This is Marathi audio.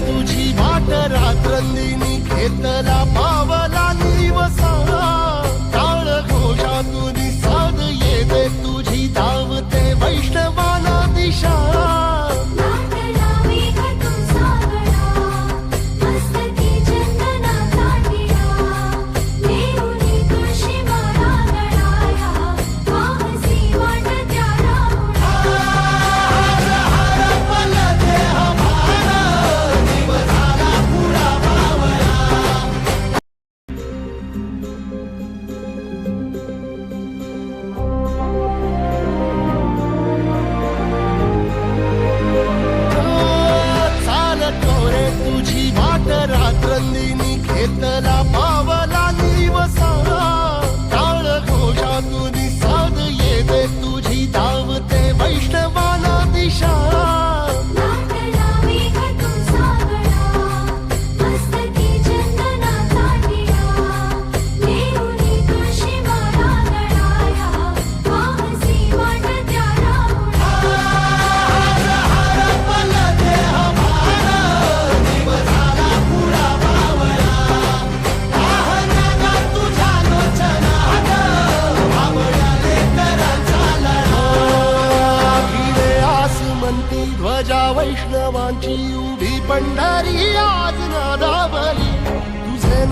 तुझी वाट रात्रंदिनी घेतला Hit the. माझ्या वैष्णवांची उभी पंढरी आज नादावली. तुझे